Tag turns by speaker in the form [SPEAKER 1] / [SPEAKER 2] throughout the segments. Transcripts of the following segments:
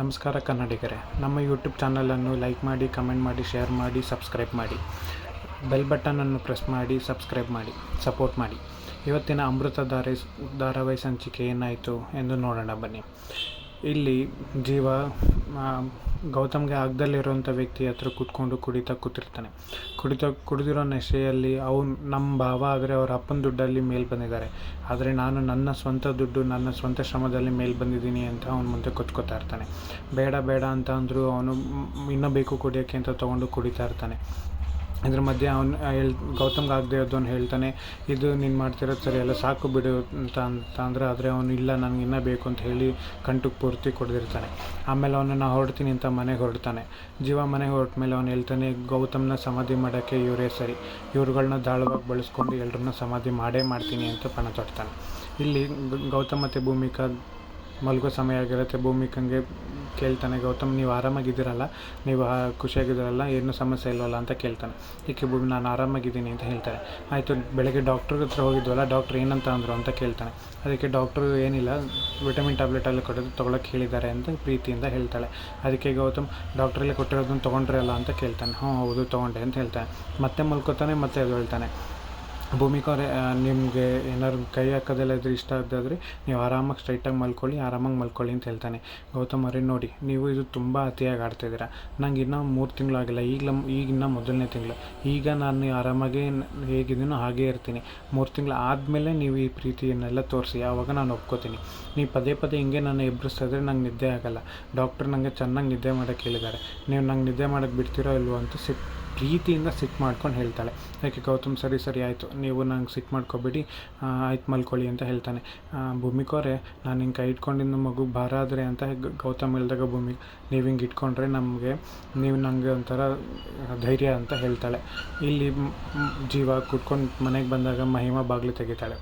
[SPEAKER 1] ನಮಸ್ಕಾರ ಕನ್ನಡಿಗರೇ. ನಮ್ಮ ಯೂಟ್ಯೂಬ್ ಚಾನಲನ್ನು ಲೈಕ್ ಮಾಡಿ ಕಮೆಂಟ್ ಮಾಡಿ ಶೇರ್ ಮಾಡಿ ಸಬ್ಸ್ಕ್ರೈಬ್ ಮಾಡಿ. ಬೆಲ್ ಬಟನನ್ನು ಪ್ರೆಸ್ ಮಾಡಿ ಸಬ್ಸ್ಕ್ರೈಬ್ ಮಾಡಿ ಸಪೋರ್ಟ್ ಮಾಡಿ. ಇವತ್ತಿನ ಅಮೃತ ಧಾರೆ, ಧಾರಾವಾಹಿ ಸಂಚಿಕೆ ಏನಾಯಿತು ಎಂದು ನೋಡೋಣ ಬನ್ನಿ. ಇಲ್ಲಿ ಜೀವ ಗೌತಮ್ಗೆ ಆಗ್ದಲ್ಲಿರುವಂಥ ವ್ಯಕ್ತಿ ಹತ್ರ ಕೂತ್ಕೊಂಡು ಕುಡಿತಾ ಕೂತಿರ್ತಾನೆ. ಕುಡಿತಾ, ಕುಡಿದಿರೋ ನಶೆಯಲ್ಲಿ ಅವ್ನು ನಮ್ಮ ಭಾವ ಆದರೆ ಅವ್ರ ಅಪ್ಪನ ದುಡ್ಡಲ್ಲಿ ಮೇಲೆ ಬಂದಿದ್ದಾರೆ. ಆದರೆ ನಾನು ನನ್ನ ಸ್ವಂತ ದುಡ್ಡು, ನನ್ನ ಸ್ವಂತ ಶ್ರಮದಲ್ಲಿ ಮೇಲೆ ಬಂದಿದ್ದೀನಿ ಅಂತ ಅವ್ನು ಮುಂದೆ ಕೊಚ್ಕೋತಾ ಇರ್ತಾನೆ. ಬೇಡ ಬೇಡ ಅಂತ ಅಂದರೂ ಅವನು, ಇನ್ನೂ ಬೇಕು ಕುಡಿಯೋಕ್ಕೆ ಅಂತ ತೊಗೊಂಡು ಕುಡಿತಾ ಇರ್ತಾನೆ. ಇದ್ರ ಮಧ್ಯೆ ಅವನು ಹೇಳ್ ಗೌತಮ್ಗೆ ಆಗದೆ ಇರೋದವ್ನು ಹೇಳ್ತಾನೆ, ಇದು ನೀನು ಮಾಡ್ತಿರೋದು ಸರಿ ಎಲ್ಲ ಸಾಕು ಬಿಡು ಅಂತ ಅಂತ ಅಂದರೆ ಆದರೆ ಅವನು ಇಲ್ಲ, ನನಗೆ ಇನ್ನೂ ಬೇಕು ಅಂತ ಹೇಳಿ ಕಂಟಕ್ಕೆ ಪೂರ್ತಿ ಕೊಡ್ದಿರ್ತಾನೆ. ಆಮೇಲೆ ಅವನನ್ನು ಹೊರಡ್ತೀನಿ ಅಂತ ಮನೆಗೆ ಹೊರಡ್ತಾನೆ. ಜೀವ ಮನೆಗೆ ಹೊರಟ ಮೇಲೆ ಅವನು ಹೇಳ್ತಾನೆ, ಗೌತಮ್ನ ಸಮಾಧಿ ಮಾಡೋಕ್ಕೆ ಇವರೇ ಸರಿ. ಇವ್ರುಗಳನ್ನ ದಾಳವಾಗಿ ಬಳಸ್ಕೊಂಡು ಎಲ್ಲರನ್ನ ಸಮಾಧಿ ಮಾಡೇ ಮಾಡ್ತೀನಿ ಅಂತ ಪಣ ತೊಡ್ತಾನೆ ಇಲ್ಲಿ ಗೌತಮ್ ಮತ್ತು ಭೂಮಿಕಾ ಮಲಗೋ ಸಮಯ ಆಗಿರುತ್ತೆ. ಭೂಮಿಕಂಗೆ ಕೇಳ್ತಾನೆ, ಗೌತಮ್, ನೀವು ಆರಾಮಾಗಿದ್ದೀರಲ್ಲ? ನೀವು ಖುಷಿಯಾಗಿದ್ದೀರಲ್ಲ? ಏನು ಸಮಸ್ಯೆ ಇಲ್ವಲ್ಲ? ಅಂತ ಕೇಳ್ತಾನೆ. ಈಕೆ ಭೂಮಿ, ನಾನು ಆರಾಮಾಗಿದ್ದೀನಿ ಅಂತ ಹೇಳ್ತಾರೆ ಆಯಿತು, ಬೆಳಗ್ಗೆ ಡಾಕ್ಟ್ರ್ ಹತ್ರ ಹೋಗಿದ್ವಲ್ಲ, ಡಾಕ್ಟ್ರ್ ಏನಂತ ಅಂದರು? ಅಂತ ಕೇಳ್ತಾನೆ. ಅದಕ್ಕೆ ಡಾಕ್ಟ್ರು, ಏನಿಲ್ಲ, ವಿಟಮಿನ್ ಟ್ಯಾಬ್ಲೆಟ್ ಅಲ್ಲಿ ಕೊಡೋದು ತೊಗೊಳಕ್ಕೆ ಹೇಳಿದ್ದಾರೆ ಅಂತ ಪ್ರೀತಿಯಿಂದ ಹೇಳ್ತಾಳೆ. ಅದಕ್ಕೆ ಗೌತಮ್ ಡಾಕ್ಟ್ರಲ್ಲೇ ಕೊಟ್ಟಿರೋದನ್ನ ತೊಗೊಂಡ್ರಲ್ಲ ಅಂತ ಕೇಳ್ತಾನೆ. ಹ್ಞೂ, ಹೌದು, ತೊಗೊಂಡೆ ಅಂತ ಹೇಳ್ತಾನೆ. ಮತ್ತೆ ಮಲ್ಕೋತಾನೆ, ಮತ್ತೆ ಅದು ಹೇಳ್ತಾನೆ ಭೂಮಿಕಾ ಅವರೇ ನಿಮಗೆ ಏನಾದ್ರು ಕೈ ಹಾಕೋದೆಲ್ಲ ಇದ್ರೆ ಇಷ್ಟ ಆಗದಾದ್ರೆ ನೀವು ಆರಾಮಾಗಿ ಸ್ಟ್ರೈಟಾಗಿ ಮಲ್ಕೊಳ್ಳಿ, ಆರಾಮಾಗಿ ಮಲ್ಕೊಳ್ಳಿ ಅಂತ ಹೇಳ್ತಾನೆ. ಗೌತಮ್ ಅವರೇ, ನೋಡಿ, ನೀವು ಇದು ತುಂಬ ಅತಿಯಾಗಿ ಆಡ್ತಿದ್ದೀರಾ ನಂಗೆ ಇನ್ನೂ ಮೂರು ತಿಂಗಳು ಆಗಿಲ್ಲ, ಈಗಲ ಈಗ ಇನ್ನೂ ಮೊದಲನೇ ತಿಂಗಳು. ಈಗ ನಾನು ಆರಾಮಾಗಿ ಹೇಗಿದ್ದೀನೋ ಹಾಗೇ ಇರ್ತೀನಿ. ಮೂರು ತಿಂಗಳು ಆದಮೇಲೆ ನೀವು ಈ ಪ್ರೀತಿಯನ್ನೆಲ್ಲ ತೋರಿಸಿ, ಆವಾಗ ನಾನು ಒಪ್ಕೋತೀನಿ. ನೀವು ಪದೇ ಪದೇ ಹಿಂಗೆ ನಾನು ಎಬ್ಬರಿಸ್ತಾ ಇದ್ರೆ ನಂಗೆ ನಿದ್ದೆ ಆಗಲ್ಲ. ಡಾಕ್ಟ್ರ್ ನನಗೆ ಚೆನ್ನಾಗಿ ನಿದ್ದೆ ಮಾಡೋಕ್ಕೆ ಹೇಳಿದ್ದಾರೆ. ನೀವು ನಂಗೆ ನಿದ್ದೆ ಮಾಡೋಕ್ಕೆ ಬಿಡ್ತೀರೋ ಇಲ್ವೋ ಅಂತ ಸಿಟ್ ಪ್ರೀತಿಯಿಂದ ಸಿಟ್ ಮಾಡ್ಕೊಂಡು ಹೇಳ್ತಾಳೆ. ಯಾಕೆ ಗೌತಮ್ ಸರಿ ಸರಿ ಆಯಿತು, ನೀವು ನಂಗೆ ಸಿಟ್ ಮಾಡ್ಕೊಬಿಡಿ ಆಯ್ತು ಮಲ್ಕೊಳ್ಳಿ ಅಂತ ಹೇಳ್ತಾನೆ. ಭೂಮಿಕೋರೆ ನಾನು ಹಿಂಗೆ ಕೈ ಇಟ್ಕೊಂಡಿದ್ದು ಮಗು ಭಾರ ಆದರೆ ಅಂತ ಗೌತಮ್ ಹೇಳಿದಾಗ ಭೂಮಿ ನೀವು ಹಿಂಗೆ ಇಟ್ಕೊಂಡ್ರೆ ನಮಗೆ, ನೀವು ನನಗೆ ಒಂಥರ ಧೈರ್ಯ ಅಂತ ಹೇಳ್ತಾಳೆ. ಇಲ್ಲಿ ಜೀವ ಕುಟ್ಕೊಂಡು ಮನೆಗೆ ಬಂದಾಗ ಮಹಿಮಾ ಬಾಗಿಲು ತೆಗಿತಾಳೆ.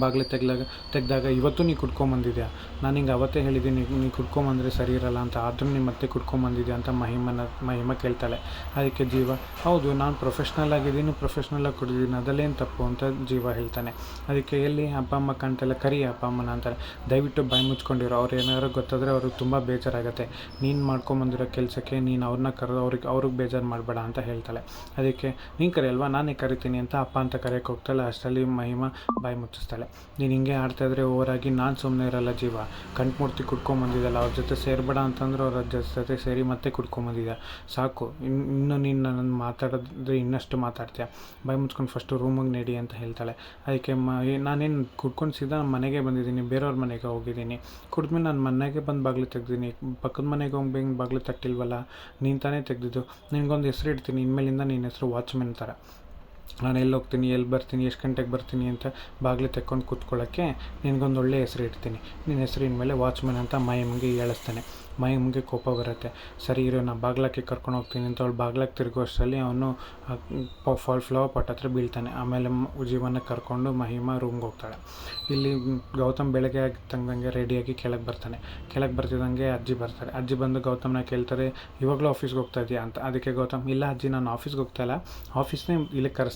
[SPEAKER 1] ಬಾಗಿಲು ತೆಗ್ದಾಗ ತೆಗೆದಾಗ ಇವತ್ತು ನೀ ಕುಡ್ಕೊಂಬಂದಿದ್ಯಾ? ನಾನು ಹಿಂಗೆ ಅವತ್ತೇ ಹೇಳಿದ್ದೀನಿ, ನೀ ಕುಡ್ಕೊಂಬಂದರೆ ಸರಿ ಇರಲ್ಲ ಅಂತ, ಆದರೂ ನೀ ಮತ್ತೆ ಕುಡ್ಕೊಂಬಂದಿದ್ಯಾ ಅಂತ ಮಹಿಮನ, ಮಹಿಮ ಕೇಳ್ತಾಳೆ. ಅದಕ್ಕೆ ಜೀವ, ಹೌದು, ನಾನು ಪ್ರೊಫೆಷ್ನಲ್ ಆಗಿದ್ದೀನಿ ಪ್ರೊಫೆಷ್ನಲಾಗಿ ಕುಡಿದಿದ್ದೀನಿ, ಅದಲ್ಲೇನು ತಪ್ಪು ಅಂತ ಜೀವ ಹೇಳ್ತಾನೆ. ಅದಕ್ಕೆ ಎಲ್ಲಿ ಅಪ್ಪ ಅಮ್ಮ ಕಾಣ್ತಲ್ಲ ಕರಿ ಅಪ್ಪ ಅಮ್ಮನ ಅಂತಾರೆ. ದಯವಿಟ್ಟು ಬಾಯಿ ಮುಚ್ಕೊಂಡಿರೋ, ಅವ್ರು ಏನಾದ್ರು ಗೊತ್ತಾದರೆ ಅವ್ರಿಗೆ ತುಂಬ ಬೇಜಾರಾಗುತ್ತೆ. ನೀನು ಮಾಡ್ಕೊಂಬಂದಿರೋ ಕೆಲಸಕ್ಕೆ ನೀನು ಅವ್ರನ್ನ ಕರೆದು ಅವ್ರಿಗೆ ಅವ್ರಿಗೆ ಬೇಜಾರು ಮಾಡಬೇಡ ಅಂತ ಹೇಳ್ತಾಳೆ. ಅದಕ್ಕೆ, ನೀನು ಕರೆಯಲ್ವಾ? ನಾನೇ ಕರಿತೀನಿ ಅಂತ ಅಪ್ಪ ಅಂತ ಕರೆಯೋಕೆ ಹೋಗ್ತಾಳೆ. ಅಷ್ಟರಲ್ಲಿ ಮಹಿಮಾ ಬಾಯಿ ಮುಚ್ಚಿಸ್ತಾಳೆ. ನೀನು ಹಿಂಗೆ ಆಡ್ತಾ ಇದ್ರೆ ಓವರಾಗಿ ನಾನು ಸುಮ್ಮನೆ ಇರಲ್ಲ ಜೀವ. ಕಣ್ಮೂರ್ತಿ ಕುಡ್ಕೊಂಬಂದಿದ್ದಲ್ಲ ಅವ್ರ ಜೊತೆ ಸೇರಬೇಡ ಅಂತಂದ್ರೆ ಅವ್ರ ಜೊತೆ ಸೇರಿ ಮತ್ತೆ ಕುಡ್ಕೊಂಬಂದಿದ್ದ ಸಾಕು. ಇನ್ನು ನೀನು ನನ್ನ ಮಾತಾಡಿದ್ರೆ ಇನ್ನಷ್ಟು ಮಾತಾಡ್ತೀಯ? ಬಾಯಿ ಮುಚ್ಕೊಂಡು ಫಸ್ಟು ರೂಮಿಗೆ ನಡಿ ಅಂತ ಹೇಳ್ತಾಳೆ. ಅದಕ್ಕೆ ಮ ನಾನೇನು ಕುಡ್ಕೊಂಡು ಸೀದಾ ನಮ್ಮ ಮನೆಗೆ ಬಂದಿದ್ದೀನಿ, ಬೇರೆಯವ್ರ ಮನೆಗೆ ಹೋಗಿದ್ದೀನಿ. ಕುಡಿದ್ಮೇಲೆ ನಾನು ಮನೆಗೆ ಬಂದು ಬಾಗಿಲು ತೆಗ್ದೀನಿ. ಪಕ್ಕದ ಮನೆಗೆ ಹೋಗ್ಬೇಕು ಬಾಗಿಲು ತಟ್ಟಿಲ್ವಲ್ಲ? ನೀನು ತಾನೇ ತೆಗ್ದಿದ್ದು. ನಿನಗೊಂದು ಹೆಸರು ಇಡ್ತೀನಿ. ಇನ್ಮೇಲಿಂದ ನಿನ್ನ ಹೆಸರು ವಾಚ್ಮೆನ್ ಥರ ನಾನು ಎಲ್ಲಿ ಹೋಗ್ತೀನಿ ಎಲ್ಲಿ ಬರ್ತೀನಿ, ಎಷ್ಟು ಗಂಟೆಗೆ ಬರ್ತೀನಿ ಅಂತ ಬಾಗಿಲು ತೆಕ್ಕೊಂಡು ಕೂತ್ಕೊಳ್ಳೋಕ್ಕೆ ನಿನಗೊಂದು ಒಳ್ಳೆ ಹೆಸರು ಇಡ್ತೀನಿ. ನಿನ್ನ ಹೆಸರಿನ ಮೇಲೆ ವಾಚ್ಮನ್ ಅಂತ ಮೈಮ್ಗೆ ಹೇಳಿಸ್ತಾನೆ. ಮೈಮ್ಗೆ ಕೋಪ ಬರುತ್ತೆ. ಸರಿ ಇರೋ ನಾನು ಬಾಗ್ಲಕ್ಕೆ ಕರ್ಕೊಂಡು ಹೋಗ್ತೀನಿ ಅಂತ ಅವಳು ಬಾಗ್ಲಕ್ಕೆ ತಿರುಗೋ ಅಷ್ಟರಲ್ಲಿ ಅವನು ಫಾಲ್ ಫ್ಲವರ್ ಪಾಟ್ ಹತ್ರ ಬೀಳ್ತಾನೆ. ಆಮೇಲೆ ಜೀವನ ಕರ್ಕೊಂಡು ಮಹಿಮಾ ರೂಮ್ಗೆ ಹೋಗ್ತಾಳೆ. ಇಲ್ಲಿ ಗೌತಮ್ ಬೆಳಗ್ಗೆ ಆಗ್ತಂಗೆ ರೆಡಿಯಾಗಿ ಕೆಳಗೆ ಬರ್ತಾನೆ. ಕೆಳಗೆ ಬರ್ತಿದ್ದಂಗೆ ಅಜ್ಜಿ ಬರ್ತಾರೆ. ಅಜ್ಜಿ ಬಂದು ಗೌತಮ್ನ ಕೇಳ್ತಾರೆ, ಇವಾಗಲೂ ಆಫೀಸ್ಗೆ ಹೋಗ್ತಾ ಇದೆಯಾ? ಅಂತ. ಅದಕ್ಕೆ ಗೌತಮ್, ಇಲ್ಲ ಅಜ್ಜಿ, ನಾನು ಆಫೀಸ್ಗೆ ಹೋಗ್ತಾ ಇಲ್ಲ. ಆಫೀಸ್ನೇ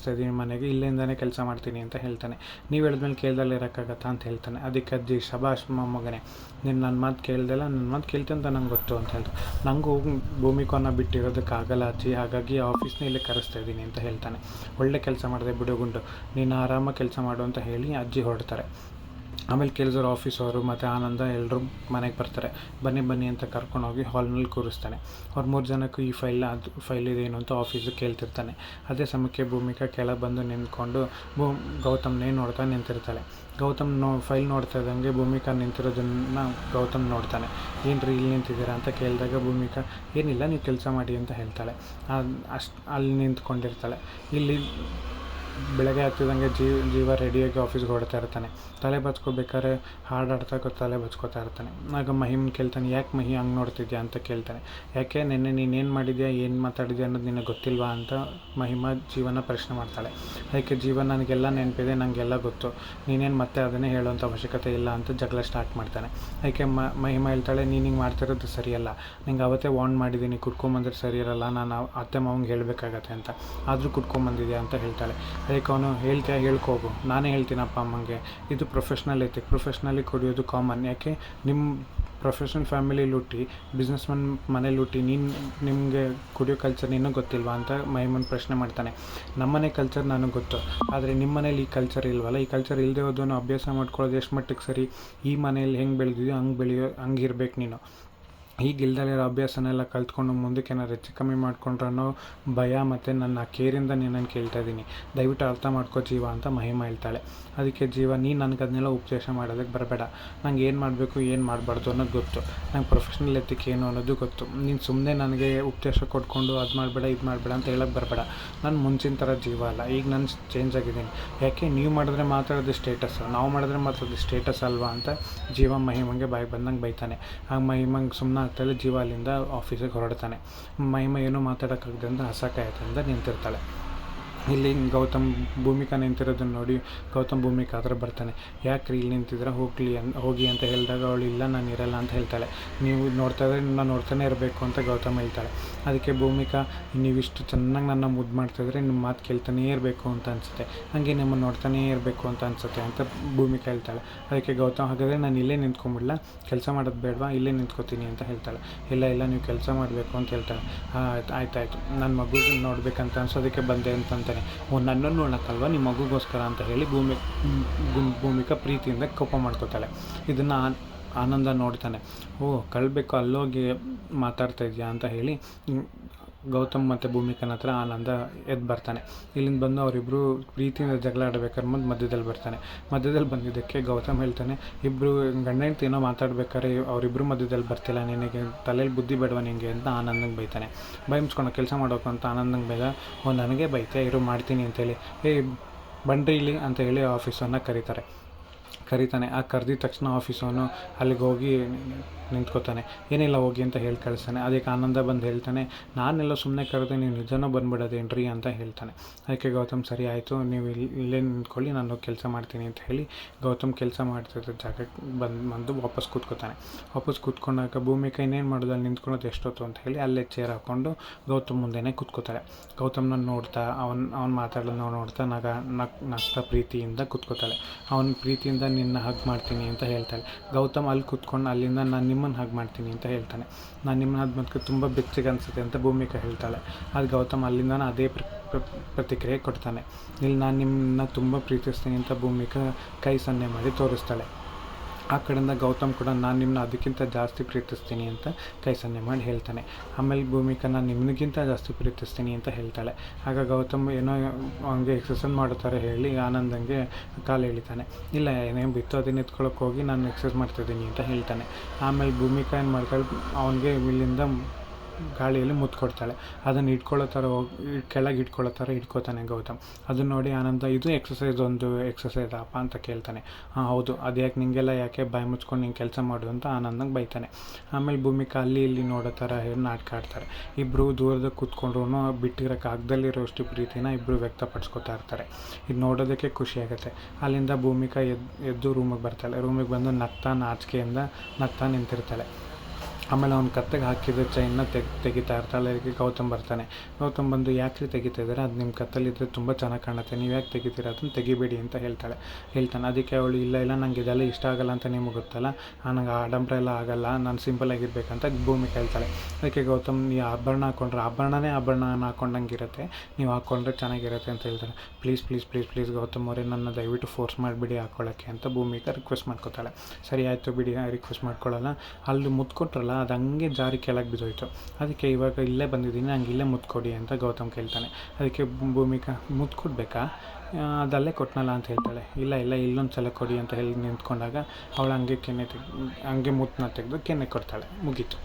[SPEAKER 1] ಕರೆಸ್ತಾ ಇದ್ದೀನಿ ಮನೆಗೆ, ಇಲ್ಲಿಂದನೇ ಕೆಲಸ ಮಾಡ್ತೀನಿ ಅಂತ ಹೇಳ್ತಾನೆ. ನೀವು ಹೇಳಿದ್ಮೇಲೆ ಕೇಳ್ದಲ್ಲಿ ಇರೋಕ್ಕಾಗತ್ತಾ ಅಂತ ಹೇಳ್ತಾನೆ. ಅದಕ್ಕೆ ಅಜ್ಜಿ ಶಬಾಷ್ ಮೊಮ್ಮಗನೇ, ನೀನು ನನ್ನ ಮಾತು ಕೇಳ್ದಲ್ಲ ನನ್ನ ಮಾತು ಕೇಳ್ತೆ ಅಂತ ನಂಗೆ ಗೊತ್ತು ಅಂತ ಹೇಳ್ತು ನನಗೂ ಭೂಮಿಕೋನ ಬಿಟ್ಟಿರೋದಕ್ಕಾಗಲ್ಲ ಅಜ್ಜಿ, ಹಾಗಾಗಿ ಆಫೀಸ್ನ ಇಲ್ಲೇ ಕರೆಸ್ತಾ ಇದ್ದೀನಿ ಅಂತ ಹೇಳ್ತಾನೆ. ಒಳ್ಳೆ ಕೆಲಸ ಮಾಡಿದೆ ಬಿಡುಗುಂಡು ನೀನು ಆರಾಮಾಗಿ ಕೆಲಸ ಮಾಡು ಅಂತ ಹೇಳಿ ಅಜ್ಜಿ ಹೊರಡ್ತಾರೆ. ಆಮೇಲೆ ಕೆಲಸರು ಅವರು ಮತ್ತು ಆನಂದ ಎಲ್ಲರೂ ಮನೆಗೆ ಬರ್ತಾರೆ. ಬನ್ನಿ ಬನ್ನಿ ಅಂತ ಕರ್ಕೊಂಡೋಗಿ ಹಾಲ್ನಲ್ಲಿ ಕೂರಿಸ್ತಾನೆ. ಅವ್ರು ಮೂರು ಜನಕ್ಕೂ ಈ ಫೈಲ್ ಅದು ಫೈಲ್ ಇದೇನು ಅಂತ ಆಫೀಸಿಗೆ ಕೇಳ್ತಿರ್ತಾನೆ. ಅದೇ ಸಮಯಕ್ಕೆ ಭೂಮಿಕಾ ಕೆಳಗೆ ಬಂದು ನಿಂತ್ಕೊಂಡು ಭೂ, ಗೌತಮ್ನೇ ನೋಡ್ತಾ ನಿಂತಿರ್ತಾಳೆ. ಗೌತಮ್ ನೋ ಫೈಲ್ ನೋಡ್ತಾ ಇದ್ದಂಗೆ ಭೂಮಿಕಾ ನಿಂತಿರೋದನ್ನ ಗೌತಮ್ ನೋಡ್ತಾನೆ. ಏನು ಇಲ್ಲಿ ನಿಂತಿದ್ದೀರಾ ಅಂತ ಕೇಳಿದಾಗ ಭೂಮಿಕಾ, ಏನಿಲ್ಲ, ನೀವು ಕೆಲಸ ಮಾಡಿ ಅಂತ ಹೇಳ್ತಾಳೆ. ಅಷ್ಟು, ಅಲ್ಲಿ ನಿಂತ್ಕೊಂಡಿರ್ತಾಳೆ. ಇಲ್ಲಿ ಬೆಳಗ್ಗೆ ಹತ್ತಿದಂಗೆ ಜೀವ ಜೀವ ರೆಡಿಯಾಗಿ ಆಫೀಸ್ಗೆ ಹೊರಡ್ತಾ ಇರ್ತಾನೆ. ತಲೆ ಬಚ್ಕೋಬೇಕಾದ್ರೆ ಹಾಡಾಡ್ತಾಕೋ ತಲೆ ಬಚ್ಕೋತಾ ಇರ್ತಾನೆ. ಆಗ ಮಹಿಮ್ನ ಕೇಳ್ತಾನೆ, ಯಾಕೆ ಮಹಿ ಹಂಗೆ ನೋಡ್ತಿದ್ಯಾ? ಅಂತ ಕೇಳ್ತಾನೆ. ಯಾಕೆ ನಿನ್ನೆ ನೀನೇನು ಮಾಡಿದ್ಯಾ, ಏನು ಮಾತಾಡಿದ್ಯಾ ಅನ್ನೋದು ನಿನಗೆ ಗೊತ್ತಿಲ್ವಾ? ಅಂತ ಮಹಿಮ ಜೀವನ ಪ್ರಶ್ನೆ ಮಾಡ್ತಾಳೆ. ಯಾಕೆ ಜೀವ ನನಗೆಲ್ಲ ನೆನಪಿದೆ ನನಗೆಲ್ಲ ಗೊತ್ತು. ನೀನೇನು ಮತ್ತೆ ಅದನ್ನೇ ಹೇಳೋಂಥ ಅವಶ್ಯಕತೆ ಇಲ್ಲ ಅಂತ ಜಗಳ ಸ್ಟಾರ್ಟ್ ಮಾಡ್ತಾನೆ. ಯಾಕೆ ಮಹಿಮ ಹೇಳ್ತಾಳೆ, ನೀನು ಹಿಂಗೆ ಮಾಡ್ತಿರೋದು ಸರಿಯಲ್ಲ. ನಿಂಗೆ ಅವತ್ತೇ ವಾರ್ನ್ ಮಾಡಿದ್ದೀನಿ, ಕುಡ್ಕೊಂಬಂದ್ರೆ ಸರಿ ಇರಲ್ಲ. ನಾನು ಅತ್ತೆ ಮಾವಂಗೆ ಹೇಳಬೇಕಾಗತ್ತೆ ಅಂತ. ಆದರೂ ಕುಡ್ಕೊಂಬಂದಿದ್ಯಾ? ಅಂತ ಹೇಳ್ತಾಳೆ. ಅದಕ್ಕೆ ಅವನು ಹೇಳ್ತೀಯ ಹೇಳ್ಕೋಬೋ ನಾನೇ ಹೇಳ್ತೀನಪ್ಪ ಅಮ್ಮಂಗೆ. ಇದು ಪ್ರೊಫೆಷ್ನಲ್ ಐತೆ. ಪ್ರೊಫೆಷ್ನಲಿ ಕುಡಿಯೋದು ಕಾಮನ್ ಯಾಕೆ? ನಿಮ್ಮ ಪ್ರೊಫೆಷ್ನಲ್ ಫ್ಯಾಮಿಲಿ ಲುಟ್ಟಿ ಬಿಸ್ನೆಸ್ ಮನ್ ಮನೇಲಿ ಹುಟ್ಟಿ ನೀನು ನಿಮಗೆ ಕುಡಿಯೋ ಕಲ್ಚರ್ ಇನ್ನೂ ಗೊತ್ತಿಲ್ವಾ ಅಂತ ಮೈಮನ್ ಪ್ರಶ್ನೆ ಮಾಡ್ತಾನೆ. ನಮ್ಮನೆ ಕಲ್ಚರ್ ನನಗೆ ಗೊತ್ತು. ಆದರೆ ನಿಮ್ಮ ಮನೇಲಿ ಈ ಕಲ್ಚರ್ ಇಲ್ವಲ್ಲ? ಈ ಕಲ್ಚರ್ ಇಲ್ಲದೆ ಹೋದನ್ನು ಅಭ್ಯಾಸ ಮಾಡ್ಕೊಳ್ಳೋದು ಎಷ್ಟು ಮಟ್ಟಿಗೆ ಸರಿ? ಈ ಮನೇಲಿ ಹೆಂಗೆ ಬೆಳೆದಿದ್ಯೋ ಹಂಗೆ ಬೆಳೆಯೋ, ಹಂಗೆ ಇರ್ಬೇಕು ನೀನು. ಈಗ ಇಲ್ದಲಿರೋ ಅಭ್ಯಾಸನೆಲ್ಲ ಕಲ್ತ್ಕೊಂಡು ಮುಂದಕ್ಕೆ ಏನಾರು ಹೆಚ್ಚು ಕಮ್ಮಿ ಮಾಡ್ಕೊಂಡ್ರೆ ಅನ್ನೋ ಭಯ ಮತ್ತು ನನ್ನ ಕೇರಿಂದ ನಿನ್ನನ್ನು ಕೇಳ್ತಾ ಇದ್ದೀನಿ. ದಯವಿಟ್ಟು ಅರ್ಥ ಮಾಡ್ಕೋ ಜೀವ ಅಂತ ಮಹಿಮ ಹೇಳ್ತಾಳೆ. ಅದಕ್ಕೆ ಜೀವ, ನೀನು ನನಗೆ ಅದನ್ನೆಲ್ಲ ಉಪದೇಶ ಮಾಡೋದಕ್ಕೆ ಬರಬೇಡ. ನಂಗೆ ಏನು ಮಾಡಬೇಕು, ಏನು ಮಾಡಬಾರ್ದು ಅನ್ನೋದು ಗೊತ್ತು. ನಂಗೆ ಪ್ರೊಫೆಷ್ನಲ್ ಎತ್ತಿಕ್ ಏನು ಅನ್ನೋದು ಗೊತ್ತು. ನೀನು ಸುಮ್ಮನೆ ನನಗೆ ಉಪದೇಶ ಕೊಟ್ಕೊಂಡು ಅದು ಮಾಡಬೇಡ, ಇದು ಮಾಡಬೇಡ ಅಂತ ಹೇಳಕ್ಕೆ ಬರಬೇಡ. ನಾನು ಮುಂಚಿನ ಥರ ಜೀವ ಅಲ್ಲ. ಈಗ ನಾನು ಚೇಂಜ್ ಆಗಿದ್ದೀನಿ. ಯಾಕೆ? ನೀವು ಮಾಡಿದ್ರೆ ಮಾತಾಡೋದು ಸ್ಟೇಟಸ್ ನಾವು ಮಾಡಿದ್ರೆ ಮಾತಾಡೋದು ಸ್ಟೇಟಸ್ ಅಲ್ವಾ ಅಂತ ಜೀವ ಮಹಿಮಂಗೆ ಬಾಯಿ ಬಂದಂಗೆ ಬೈತಾನೆ. ಆಗ ಮಹಿಮಂಗೆ ಸುಮ್ಮನೆ ಆಗ್ತಾಳೆ ಜೀವ ಅಲ್ಲಿಂದ ಆಫೀಸಿಗೆ ಹೊರಡ್ತಾನೆ. ಮೈಮ ಏನೂ ಮಾತಾಡೋಕ್ಕಾಗದೆ ಅಂತ ಹಸಕಾಯ್ತಂದ ನಿಂತಿರ್ತಾಳೆ. ಇಲ್ಲಿ ಗೌತಮ್ ಭೂಮಿಕಾ ನಿಂತಿರೋದನ್ನ ನೋಡಿ ಗೌತಮ್ ಭೂಮಿಕಾ ಹತ್ರ ಬರ್ತಾನೆ. ಯಾಕ್ರಿ ಇಲ್ಲಿ ನಿಂತಿದ್ರೆ ಹೋಗಲಿ ಅನ್, ಹೋಗಿ ಅಂತ ಹೇಳಿದಾಗ ಅವಳು, ಇಲ್ಲ, ನಾನು ಇರಲ್ಲ ಅಂತ ಹೇಳ್ತಾಳೆ. ನೀವು ನೋಡ್ತಾ ಇದ್ರೆ ನಾನು ನೋಡ್ತಾನೆ ಇರಬೇಕು ಅಂತ ಗೌತಮ್ ಹೇಳ್ತಾಳೆ. ಅದಕ್ಕೆ ಭೂಮಿಕಾ ನೀವಿಷ್ಟು ಚೆನ್ನಾಗಿ ನನ್ನ ಮುದ್ದು ಮಾಡ್ತಾಯಿದ್ರೆ ನಿಮ್ಮ ಮಾತು ಕೇಳ್ತಾನೇ ಇರಬೇಕು ಅಂತ ಅನಿಸುತ್ತೆ. ಹಾಗೆ ನಿಮ್ಮನ್ನು ನೋಡ್ತಾನೇ ಇರಬೇಕು ಅಂತ ಅನಿಸುತ್ತೆ ಅಂತ ಭೂಮಿಕಾ ಹೇಳ್ತಾಳೆ. ಅದಕ್ಕೆ ಗೌತಮ್, ಹಾಗಾದರೆ ನಾನು ಇಲ್ಲೇ ನಿಂತ್ಕೊಂಬಿಡ್ಲ ಕೆಲಸ ಮಾಡೋದು ಬೇಡವಾ? ಇಲ್ಲೇ ನಿಂತ್ಕೋತೀನಿ ಅಂತ ಹೇಳ್ತಾಳೆ. ಇಲ್ಲ ಇಲ್ಲ, ನೀವು ಕೆಲಸ ಮಾಡಬೇಕು ಅಂತ ಹೇಳ್ತಾಳೆ. ಆಯ್ತು ಆಯ್ತು ನನ್ನ ಮಗು ನೋಡಬೇಕಂತ ಅನ್ಸೋದಕ್ಕೆ ಬಂದೆ ಅಂತಂತಾನೆ ಓ ನನ್ನನ್ನು ನೋಡೋಕ್ಕಲ್ವ ನಿಮ್ಮ ಮಗುಗೋಸ್ಕರ ಅಂತ ಹೇಳಿ ಭೂಮಿ ಭೂಮಿಕ ಪ್ರೀತಿಯಿಂದ ಕೋಪ ಮಾಡ್ಕೋತಾಳೆ. ಇದನ್ನು ಆನಂದ ನೋಡ್ತಾನೆ. ಓ, ಕಳ್ಬೇಕು, ಅಲ್ಲೋಗಿ ಮಾತಾಡ್ತಾ ಇದೆಯಾ ಅಂತ ಹೇಳಿ ಗೌತಮ್ ಮತ್ತು ಭೂಮಿಕನ ಹತ್ರ ಆನಂದ ಎದ್ದು ಬರ್ತಾನೆ. ಇಲ್ಲಿಂದ ಬಂದು ಅವರಿಬ್ಬರು ಪ್ರೀತಿಯಿಂದ ಜಗಳ ಆಡಬೇಕಾದ್ರೆ ಮುಂದೆ ಮಧ್ಯದಲ್ಲಿ ಬರ್ತಾನೆ. ಮಧ್ಯದಲ್ಲಿ ಬಂದಿದ್ದಕ್ಕೆ ಗೌತಮ್ ಹೇಳ್ತಾನೆ ಇಬ್ಬರು ಗಂಡ ಹೆಂಡ್ತಿ ಏನೋ ಮಾತಾಡ್ಬೇಕಾದ್ರೆ ಅವರಿಬ್ಬರು ಮಧ್ಯದಲ್ಲಿ ಬರ್ತಿಲ್ಲ, ನಿನಗೆ ತಲೆಯಲ್ಲಿ ಬುದ್ಧಿ ಬೇಡವ ನಿನಗೆ ಅಂತ ಆನಂದಂಗೆ ಬೈತಾನೆ. ಬೈಮ್ಸ್ಕೊಂಡು ಕೆಲಸ ಮಾಡೋಕು ಅಂತ ಆನಂದಂಗೆ ಬೇಗ ಓ, ನನಗೆ ಬೈತೆ ಇರು, ಮಾಡ್ತೀನಿ ಅಂತೇಳಿ. ಏ ಬನ್ರಿ ಇಲ್ಲಿ ಅಂತ ಹೇಳಿ ಆಫೀಸನ್ನು ಕರೀತಾರೆ. ಕರೀತಾನೆ. ಆ ಕರೆದಿದ ತಕ್ಷಣ ಆಫೀಸವನು ಅಲ್ಲಿಗೆ ಹೋಗಿ ನಿಂತ್ಕೋತಾನೆ. ಏನಿಲ್ಲ ಹೋಗಿ ಅಂತ ಹೇಳಿ ಕಳಿಸ್ತಾನೆ. ಅದಕ್ಕೆ ಆನಂದ ಬಂದು ಹೇಳ್ತಾನೆ, ನಾನೆಲ್ಲ ಸುಮ್ಮನೆ ಕರೆದೆ ನೀವು ನಿಜನೂ ಬಂದ್ಬಿಡೋದೇನ್ರಿ ಅಂತ ಹೇಳ್ತಾನೆ. ಅದಕ್ಕೆ ಗೌತಮ್, ಸರಿ ಆಯಿತು, ನೀವು ಇಲ್ಲಿ ಇಲ್ಲೇ ನಿಂತ್ಕೊಳ್ಳಿ, ನಾನು ಕೆಲಸ ಮಾಡ್ತೀನಿ ಅಂತ ಹೇಳಿ ಗೌತಮ್ ಕೆಲಸ ಮಾಡ್ತಿದ್ದ ಜಾಗಕ್ಕೆ ಬಂದು ಬಂದು ವಾಪಸ್ ಕೂತ್ಕೋತಾನೆ. ವಾಪಸ್ ಕೂತ್ಕೊಂಡಾಗ ಭೂಮಿಕಾ ಇನ್ನೇನು ಮಾಡೋದು, ಅಲ್ಲಿ ನಿಂತ್ಕೊಳ್ಳೋದು ಎಷ್ಟೊತ್ತು ಅಂತ ಹೇಳಿ ಅಲ್ಲೇ ಚೇರ್ ಹಾಕ್ಕೊಂಡು ಗೌತಮ್ ಮುಂದೆನೇ ಕೂತ್ಕೋತಾಳೆ ಗೌತಮ್ನ ನೋಡ್ತಾ, ಅವನು, ಅವ್ನು ಮಾತಾಡೋದು ನೋಡ್ತಾ ನಗ ನಕ್ ನಗ್ತಾ ಪ್ರೀತಿಯಿಂದ ಕೂತ್ಕೋತಾಳೆ. ಅವನ ಪ್ರೀತಿಯಿಂದ ನಿನ್ನ ಹಗ್ ಮಾಡ್ತೀನಿ ಅಂತ ಹೇಳ್ತಾಳೆ. ಗೌತಮ್ ಅಲ್ಲಿ ಕೂತ್ಕೊಂಡು ಅಲ್ಲಿಂದ, ನಾನು ನಿಮ್ಮನ್ನು ಹಾಗೆ ಮಾಡ್ತೀನಿ ಅಂತ ಹೇಳ್ತಾನೆ. ನಾನು ನಿಮ್ಮನ್ನ ಅದು ಮತ್ತೆ ತುಂಬ ಬೆಚ್ಚಗೆ ಅನಿಸುತ್ತೆ ಅಂತ ಭೂಮಿಕಾ ಹೇಳ್ತಾಳೆ. ಅದು ಗೌತಮ್ ಅಲ್ಲಿಂದ ಅದೇ ಪ್ರತಿಕ್ರಿಯೆ ಕೊಡ್ತಾನೆ. ಇಲ್ಲಿ ನಾನು ನಿಮ್ಮನ್ನ ತುಂಬ ಪ್ರೀತಿಸ್ತೀನಿ ಅಂತ ಭೂಮಿಕಾ ಕೈ ಸನ್ನೆ ಮಾಡಿ ತೋರಿಸ್ತಾಳೆ. ಆ ಕಡೆಯಿಂದ ಗೌತಮ್ ಕೂಡ, ನಾನು ನಿಮ್ಮನ್ನ ಅದಕ್ಕಿಂತ ಜಾಸ್ತಿ ಪ್ರೀತಿಸ್ತೀನಿ ಅಂತ ಕೈ ಸನ್ನೆ ಮಾಡಿ ಹೇಳ್ತಾನೆ. ಆಮೇಲೆ ಭೂಮಿಕಾ, ನಾನು ನಿಮಗಿಂತ ಜಾಸ್ತಿ ಪ್ರೀತಿಸ್ತೀನಿ ಅಂತ ಹೇಳ್ತಾಳೆ. ಆಗ ಗೌತಮ್ ಏನೋ ಹಂಗೆ ಎಕ್ಸಸೈಸ್ ಮಾಡುತ್ತಾರೆ ಹೇಳಿ ಆನಂದಂಗೆ ಕಾಲು ಎಳಿತಾನೆ. ಇಲ್ಲ, ಏನೇನು ಬಿತ್ತು ಅದನ್ನ ಎತ್ಕೊಳಕ್ಕೆ ಹೋಗಿ ನಾನು ಎಕ್ಸಸೈಸ್ ಮಾಡ್ತಿದ್ದೀನಿ ಅಂತ ಹೇಳ್ತಾನೆ. ಆಮೇಲೆ ಭೂಮಿಕಾ ಏನು ಮಾಡ್ತಾಳೆ, ಅವನಿಗೆ ಇಲ್ಲಿಂದ ಗಾಳಿಯಲ್ಲಿ ಮುತ್ತು ಕೊಡ್ತಾಳೆ ಅದನ್ನು ಇಟ್ಕೊಳ್ಳೋ ಥರ ಹೋಗಿ, ಕೆಳಗೆ ಇಟ್ಕೊಳ್ಳೋ ಥರ ಇಟ್ಕೋತಾನೆ ಗೌತಮ್. ಅದನ್ನ ನೋಡಿ ಆನಂದ, ಇದು ಎಕ್ಸಸೈಸ್ ಒಂದು ಎಕ್ಸಸೈಸ್ ಅಪ್ಪ ಅಂತ ಕೇಳ್ತಾನೆ. ಹಾಂ, ಹೌದು. ಅದು ಯಾಕೆ ನಿಂಗೆಲ್ಲ ಯಾಕೆ ಬಾಯಿ ಮುಚ್ಕೊಂಡು ನಿಂಗೆ ಕೆಲಸ ಮಾಡು ಅಂತ ಆನಂದಂಗೆ ಬೈತಾನೆ. ಆಮೇಲೆ ಭೂಮಿಕಾ ಅಲ್ಲಿ ಇಲ್ಲಿ ನೋಡೋ ಥರ ನಾಟಕ ಆಡ್ತಾರೆ. ಇಬ್ಬರು ದೂರದ ಕೂತ್ಕೊಂಡ್ರು ಬಿಟ್ಟಿರೋಕೆ ಆಗದಲ್ಲಿರೋಷ್ಟು ಪ್ರೀತಿನ ಇಬ್ಬರು ವ್ಯಕ್ತಪಡಿಸ್ಕೊತಾ ಇರ್ತಾರೆ. ಇದು ನೋಡೋದಕ್ಕೆ ಖುಷಿಯಾಗುತ್ತೆ ಅಲ್ಲಿಂದ ಭೂಮಿಕಾ ಎದ್ದು ಎದ್ದು ರೂಮಿಗೆ ಬರ್ತಾಳೆ. ರೂಮಿಗೆ ಬಂದು ನಗ್ತಾ ನಾಚಿಕೆಯಿಂದ ನಗ್ತಾ ನಿಂತಿರ್ತಾಳೆ. ಆಮೇಲೆ ಅವ್ನು ಕತ್ತೆಗೆ ಹಾಕಿದ ಚೈನ್ನ ತೆಗ್, ತೆಗಿತಾ ಇರ್ತಾಳೆ. ಅದಕ್ಕೆ ಗೌತಮ್ ಬರ್ತಾನೆ. ಗೌತಮ್ ಬಂದು ಯಾಕೆ ರೀ ತೆಗಿತಾ ಇದ್ದಾರೆ ಅದು ನಿಮ್ಮ ಕತ್ತಲ್ಲಿದ್ದರೆ ತುಂಬ ಚೆನ್ನಾಗಿ ಕಾಣುತ್ತೆ. ನೀವು ಯಾಕೆ ತೆಗಿತೀರ? ಅದನ್ನು ತೆಗಿಬೇಡಿ ಅಂತ ಹೇಳ್ತಾಳೆ. ಹೇಳ್ತಾನೆ. ಅದಕ್ಕೆ ಅವಳು, ಇಲ್ಲ ಇಲ್ಲ, ನಂಗೆ ಇದೆಲ್ಲ ಇಷ್ಟ ಆಗಲ್ಲ ಅಂತ ನಿಮಗೆ ಗೊತ್ತಲ್ಲ? ನನಗೆ ಆಡಂಬರ ಎಲ್ಲ ಆಗಲ್ಲ. ನಾನು ಸಿಂಪಲ್ ಆಗಿರ್ಬೇಕಂತ ಭೂಮಿ ಹೇಳ್ತಾಳೆ ಅದಕ್ಕೆ ಗೌತಮ್ ನೀವು ಆಭರಣ ಹಾಕೊಂಡ್ರೆ, ಆಭರಣನೇ ಆಭರಣ ಹಾಕೊಂಡಂಗೆ ಇರುತ್ತೆ ನೀವು ಹಾಕ್ಕೊಂಡ್ರೆ ಚೆನ್ನಾಗಿರುತ್ತೆ ಅಂತ ಹೇಳ್ತಾಳೆ. Please please please please Gautam ಅವರೇ, ನನ್ನ ದಯವಿಟ್ಟು ಫೋರ್ಸ್ ಮಾಡಿಬಿಡಿ ಹಾಕ್ಕೊಳ್ಳೋಕ್ಕೆ ಅಂತ ಭೂಮಿಗೆ ರಿಕ್ವೆಸ್ಟ್ ಮಾಡ್ಕೋತಾಳೆ. ಸರಿ, ಆಯಿತು ಬಿಡಿ. ರಿಕ್ವೆಸ್ಟ್ ಮಾಡ್ಕೊಳ್ಳೋಲ್ಲ ಅಲ್ಲಿ ಮುತ್ಕೊಟ್ರಲ್ಲ ಅದು ಹಂಗೆ ಜಾರಿ ಕೆಳಗೆ ಬಿದ್ದೋಯ್ತು. ಅದಕ್ಕೆ ಇವಾಗ ಇಲ್ಲೇ ಬಂದಿದ್ದೀನಿ ಹಂಗೆ ಇಲ್ಲೇ ಮುತ್ತು ಕೊಡಿ ಅಂತ ಗೌತಮ್ ಕೇಳ್ತಾನೆ. ಅದಕ್ಕೆ ಭೂಮಿಕಾ ಮುತ್ತು ಕೊಡಬೇಕಾ ಅದಲ್ಲೇ ಕೊಟ್ಟನಲ್ಲ ಅಂತ ಹೇಳ್ತಾಳೆ. ಇಲ್ಲ ಇಲ್ಲ, ಇಲ್ಲೊಂದು ಸಲ ಕೊಡಿ ಅಂತ ಹೇಳಿ ನಿಂತ್ಕೊಂಡಾಗ ಅವಳು ಹಂಗೆ ಕೆನೆ ತೆಗ್, ಹಂಗೆ ಮುತ್ತನ್ನ ತೆಗೆದು ಕೆನೆ ಕೊಡ್ತಾಳೆ. ಮುಗೀತು.